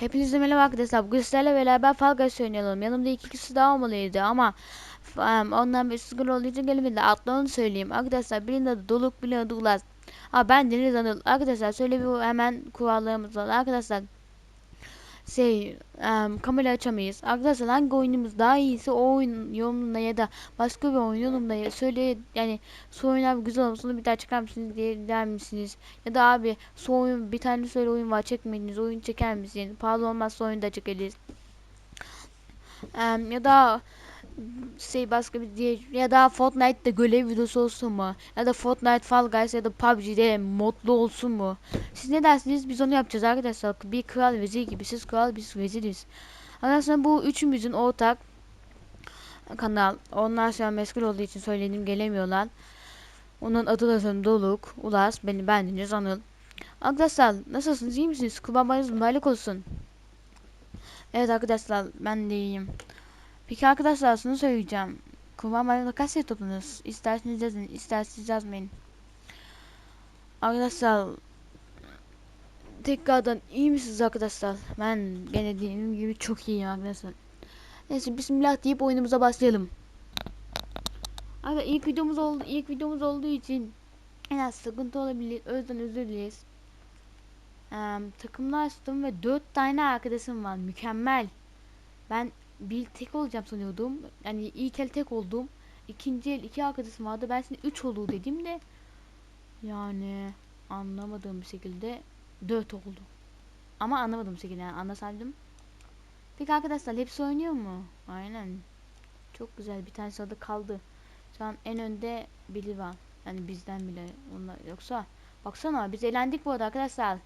Hepinize merhaba arkadaşlar. Bugün sizlerle beraber Fall Guys oynayalım. Yanımda iki kişi daha olmalıydı ama um, ondan bir sıkıntı olduğu için gelemedi. Adlarını söyleyeyim. Arkadaşlar birinin adı Doluk, birinin adı Ulas. Aa, ben Deniz Anıl. Arkadaşlar şöyle bir hemen kurallarımız var. Arkadaşlar şey um, kamera açamayız. Arkadaşlar hangi oyunumuz daha iyiyse o oyun yorumunda ya da başka bir oyun yorumunda söyle yani şu oyunlar güzel olmuş onu bir daha çıkar mısınız diye der misiniz? Ya da abi şu oyun bir tane söyle oyun var çekmediniz oyun çeker misiniz? Pahalı olmazsa oyunu da çekeriz. Um, ya da şey başka bir diye ya da Fortnite'da görev videosu olsun mu? Ya da Fortnite Fall Guys ya da PUBG'de modlu olsun mu? Siz ne dersiniz? Biz onu yapacağız arkadaşlar. Bir kral vezir gibi. Siz kral biz veziriz. Arkadaşlar bu üçümüzün ortak kanal. Onlar şu an meşgul olduğu için söyledim gelemiyorlar. Onun adı da Doluk, Ulas, beni bendiniz Anıl. Arkadaşlar nasılsınız iyi misiniz? Kullanmanız mübarek olsun. Evet arkadaşlar ben de iyiyim. Peki arkadaşlar şunu söyleyeceğim. Kullanmanızda kaç şey topladınız? İsterseniz yazın, isterseniz yazmayın. Arkadaşlar tekrardan iyi misiniz arkadaşlar? Ben gene dediğim gibi çok iyiyim arkadaşlar. Neyse bismillah deyip oyunumuza başlayalım. Abi ilk videomuz oldu ilk videomuz olduğu için en az sıkıntı olabilir. O yüzden özür dileriz. Ee, takımlar açtım ve 4 tane arkadaşım var. Mükemmel. Ben bir tek olacağım sanıyordum. Yani ilk el tek oldum. İkinci el iki arkadaşım vardı. Ben şimdi 3 oldu dedim de yani anlamadığım bir şekilde 4 oldu. Ama anlamadığım şekilde yani anlasaydım. Peki arkadaşlar hepsi oynuyor mu? Aynen. Çok güzel. Bir tanesi orada kaldı. Şu an en önde biri var. Yani bizden bile. Onlar yoksa baksana biz eğlendik bu arada arkadaşlar.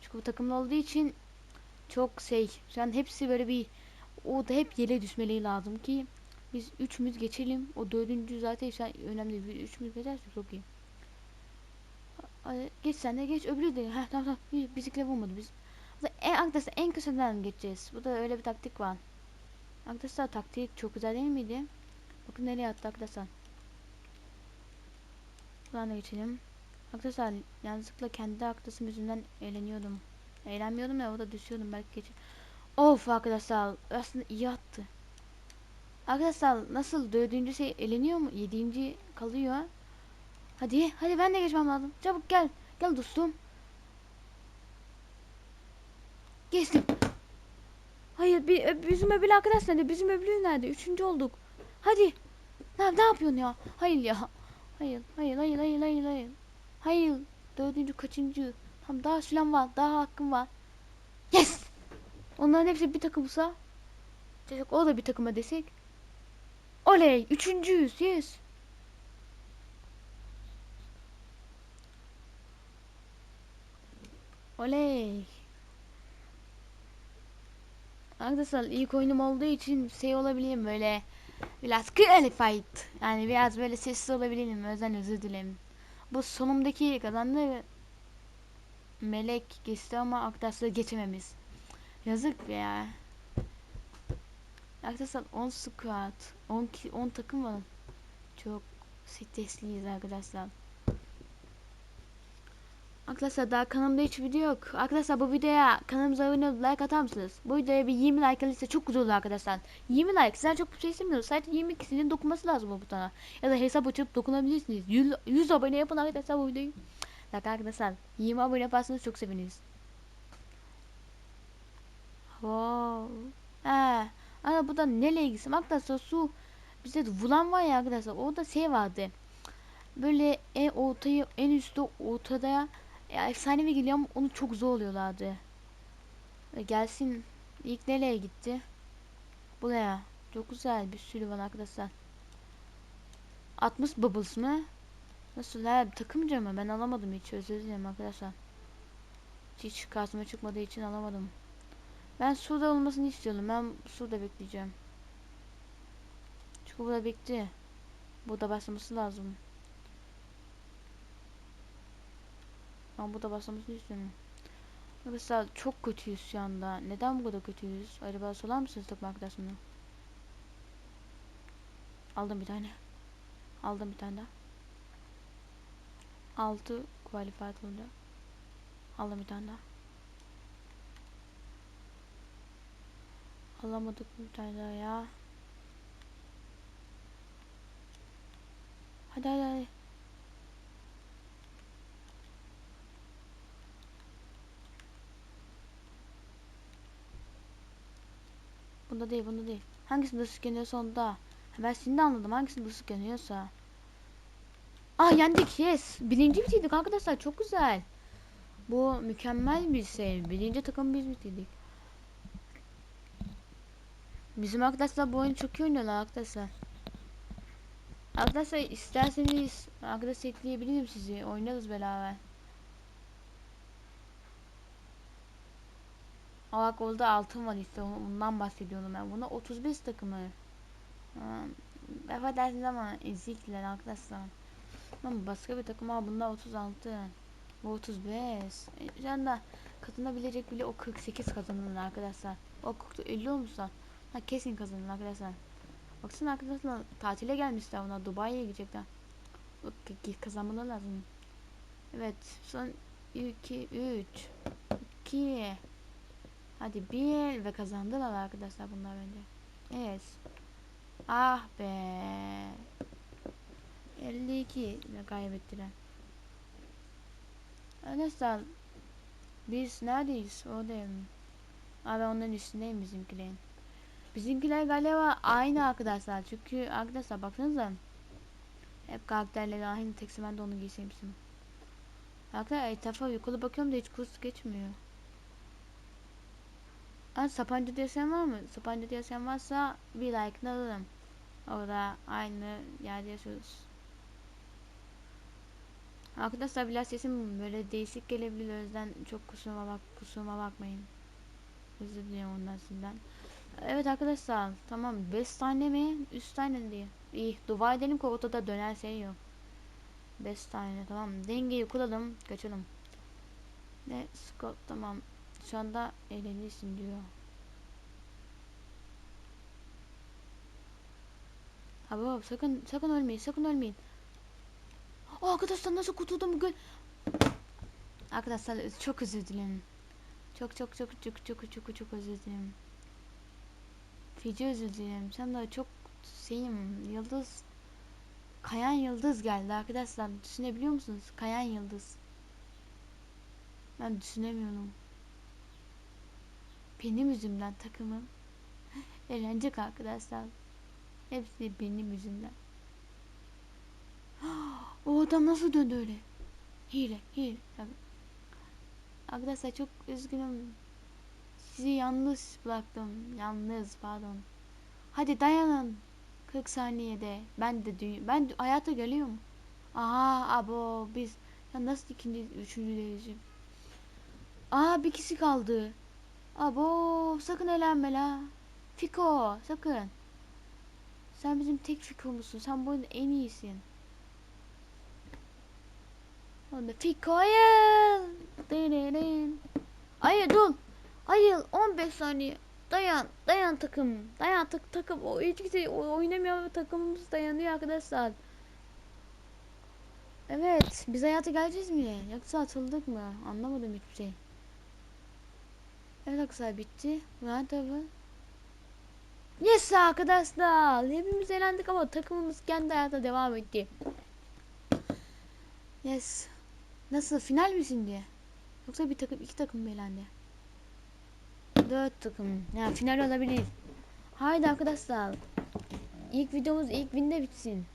Çünkü bu takımlı olduğu için çok şey. Şu an hepsi böyle bir o da hep yere düşmeleri lazım ki biz üçümüz geçelim. O dördüncü zaten an önemli. Bir üçümüz geçersek çok iyi. Geç sen de geç öbürü de. Heh tamam tamam. Bir- Bizimkiler vurmadı biz. En, arkadaşlar en köşeden geçeceğiz. Bu da öyle bir taktik var. Arkadaşlar taktik çok güzel değil miydi? Bakın nereye attı arkadaşlar. Buradan da geçelim. Arkadaşlar yanlışlıkla kendi arkadaşım yüzünden eğleniyordum. Eğlenmiyordum ya o da düşüyordum belki geç. Of arkadaşlar aslında iyi attı. Arkadaşlar nasıl dördüncü şey eleniyor mu? Yedinci kalıyor. Hadi hadi ben de geçmem lazım. Çabuk gel. Gel dostum. Geçtim. Hayır bir, ö- bizim öbür arkadaş nerede? Bizim öbürü nerede? Üçüncü olduk. Hadi. Ne, ne yapıyorsun ya? Hayır ya. Hayır hayır hayır hayır hayır hayır. Hayır. Dördüncü kaçıncı? Tam daha sülem var. Daha hakkım var. Yes. Onların hepsi bir takımsa. Desek o da bir takıma desek. Oley. Üçüncüyüz. Yes. Oley. Arkadaşlar ilk oyunum olduğu için şey olabilirim böyle biraz qualified yani biraz böyle sessiz olabilirim o yüzden özür dilerim. Bu sonumdaki kazandı melek geçti ama arkadaşlar geçememiz. Yazık ya. Arkadaşlar 10 squad 10 ki 10 takım var. Çok stresliyiz arkadaşlar. Arkadaşlar daha kanalımda hiç video yok. Arkadaşlar bu videoya kanalımıza abone olup like atar mısınız? Bu videoya bir 20 like gelirse çok güzel olur arkadaşlar. 20 like sizden çok bir şey istemiyoruz. Sadece 20 kişinin dokunması lazım bu butona. Ya da hesap açıp dokunabilirsiniz. 100, 100 abone yapın arkadaşlar bu videoyu. Bak arkadaşlar 20 abone yaparsanız çok seviniriz. Wow. He. Ana bu da neyle ilgisi? Arkadaşlar su bize de vulan var ya arkadaşlar. Orada şey vardı. Böyle en ortayı en üstte ortada ya efsanevi geliyor ama onu çok zor oluyorlardı. E, gelsin. İlk nereye gitti? Buraya. Çok güzel bir sürü var arkadaşlar. 60 bubbles mı? Nasıl ha takımca mı? Ben alamadım hiç özür dilerim arkadaşlar. Hiç karşıma çıkmadığı için alamadım. Ben suda olmasını istiyorum. Ben suda bekleyeceğim. Çünkü burada bekle. Burada basması lazım. Ben burada basmasını istiyorum. Arkadaşlar çok kötüyüz şu anda. Neden bu kadar kötüyüz? Acaba sorar mısınız takım arkadaşımla? Aldım bir tane. Aldım bir tane daha. 6 qualified oldu. Aldım bir tane daha. Alamadık bir tane daha ya. Hadi hadi hadi. Bunda değil bunda değil. Hangisinde sıklanıyorsa onda. Ha, Ben şimdi anladım hangisinde sıklanıyorsa. Ah yendik yes. Birinci bitirdik arkadaşlar çok güzel. Bu mükemmel bir şey. Birinci takım biz bitirdik. Bizim arkadaşlar bu oyunu çok iyi oynuyorlar arkadaşlar. Arkadaşlar isterseniz arkadaş ekleyebilirim sizi. Oynarız beraber. Bak orada altın var işte ondan bahsediyorum ben. Buna 35 takımı. Aa, affedersiniz ama ezikler arkadaşlar. Ama başka bir takım var bunda 36. Bu 35. E, Şu anda kazanabilecek bile o 48 kazanırlar arkadaşlar. O 40 50 olmuşlar. Ha kesin kazanır arkadaşlar. Baksana arkadaşlar tatile gelmişler onlar Dubai'ye gidecekler. Kazanmaları lazım. Evet son 2 3 2 Hadi bir ve kazandılar arkadaşlar bunlar bence. Evet. Ah be. 52 ile kaybettiler. Arkadaşlar biz neredeyiz? Oradayım. Abi onların üstündeyim bizimkilerin. Bizimkiler galiba aynı arkadaşlar. Çünkü arkadaşlar baksanıza. Hep karakterleri aynı. Tek ben de onu giyseymişim. Arkadaşlar etrafa yukarı bakıyorum da hiç kurs geçmiyor. Aa, Sapanca diyorsan var mı? Sapanca diyorsan varsa bir like'ını alırım. Orada aynı yerde yaşıyoruz. Arkadaşlar biraz sesim böyle değişik gelebilir o yüzden çok kusuruma bak kusuruma bakmayın. Özür diliyorum ondan sizden. Evet arkadaşlar tamam 5 tane mi 3 tane diye. İyi dua edelim ki ortada döner şey yok. 5 tane tamam dengeyi kuralım kaçalım. Ne Scott tamam şu anda eğlenirsin diyor. Abi sakın sakın ölmeyin sakın ölmeyin. Aa, arkadaşlar nasıl kurtuldum gül. Arkadaşlar çok özür dilerim. Çok çok çok çok çok çok çok özür dilerim. Feci özür dilerim. Sen de çok şeyim yıldız kayan yıldız geldi arkadaşlar. Düşünebiliyor musunuz? Kayan yıldız. Ben düşünemiyorum. Benim yüzümden takımım eğlenecek arkadaşlar. Hepsi benim yüzümden. O adam nasıl döndü öyle? Hile, hile. Arkadaşlar çok üzgünüm. Sizi yalnız bıraktım. Yalnız pardon. Hadi dayanın. 40 saniyede. Ben de dünya ben hayata geliyorum. Aha abo biz ya nasıl ikinci üçüncü derece? Aa bir kişi kaldı. Abo sakın elenme la. Fiko sakın. Sen bizim tek fikromuzsun. Sen bu oyunda en iyisin. Onda Fiko. Dırırın. Hayır dur. Hayır 15 saniye. Dayan. Dayan takım. Dayan tak takım. O hiç kimse oynamıyor takımımız dayanıyor arkadaşlar. Evet. Biz hayata geleceğiz mi? Yoksa atıldık mı? Anlamadım hiçbir şey. Evet arkadaşlar bitti. Murat abi. Yes arkadaşlar. Hepimiz eğlendik ama takımımız kendi hayata devam etti. Yes. Nasıl final mi şimdi? Yoksa bir takım iki takım mı elendi? Dört takım. Ya final olabilir. Haydi arkadaşlar. İlk videomuz ilk binde bitsin.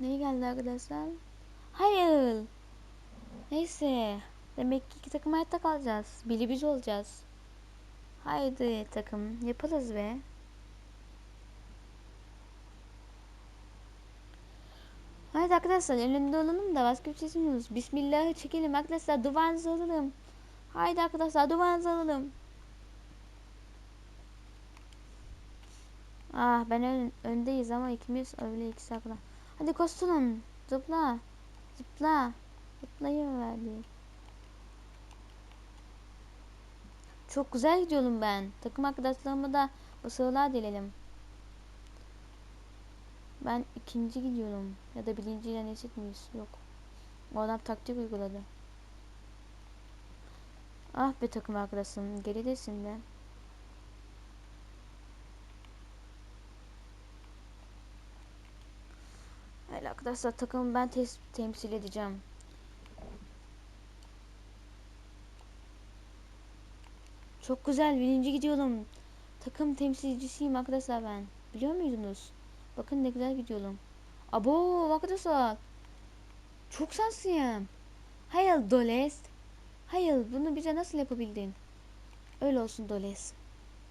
Ne geldi arkadaşlar? Hayır. Neyse. Demek ki iki takım hayatta kalacağız. Biri biz olacağız. Haydi takım. Yaparız be. Haydi arkadaşlar önünde olalım da başka bir şey istemiyoruz. Bismillah'ı çekelim arkadaşlar duvarınızı alalım. Haydi arkadaşlar duvarınızı alalım. Ah ben ön, öndeyiz ama ikimiz öyle ikisi arkada. Hadi koşturun. Zıpla. Zıpla. Zıplayıverdi. Çok güzel gidiyorum ben. Takım arkadaşlarıma da başarılar dilerim. Ben ikinci gidiyorum. Ya da birinciyle eşit miyiz? Yok. O adam taktik uyguladı. Ah be takım arkadaşım geridesin de. Öyle arkadaşlar takımı ben tes- temsil edeceğim. Çok güzel birinci gidiyorum. Takım temsilcisiyim arkadaşlar ben. Biliyor muydunuz? Bakın ne güzel gidiyorum. Abo arkadaşlar. Çok şanslıyım. Hayır Doles. Hayır bunu bize nasıl yapabildin? Öyle olsun Doles.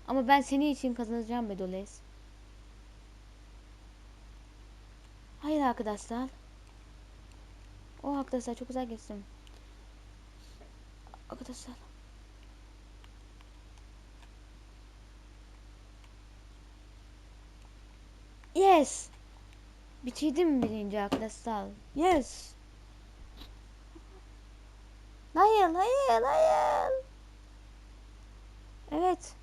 Ama ben senin için kazanacağım be Doles. Hayır arkadaşlar. O arkadaşlar çok güzel geçtim. Arkadaşlar. Yes. Bitirdim birinci arkadaşlar. Yes. Hayır, hayır, hayır. Evet.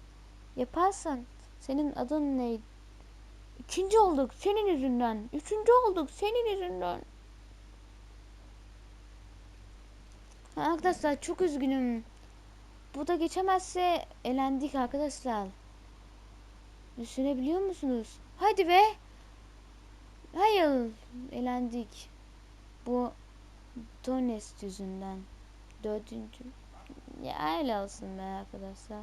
Yaparsan. Senin adın neydi? İkinci olduk senin yüzünden. Üçüncü olduk senin yüzünden. Arkadaşlar çok üzgünüm. Bu da geçemezse elendik arkadaşlar. Düşünebiliyor musunuz? Hadi be. Hayır. Elendik. Bu Donest yüzünden. Dördüncü. Ya öyle olsun be arkadaşlar.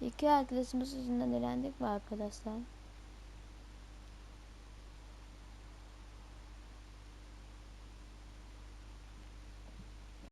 İki arkadaşımız yüzünden elendik mi arkadaşlar?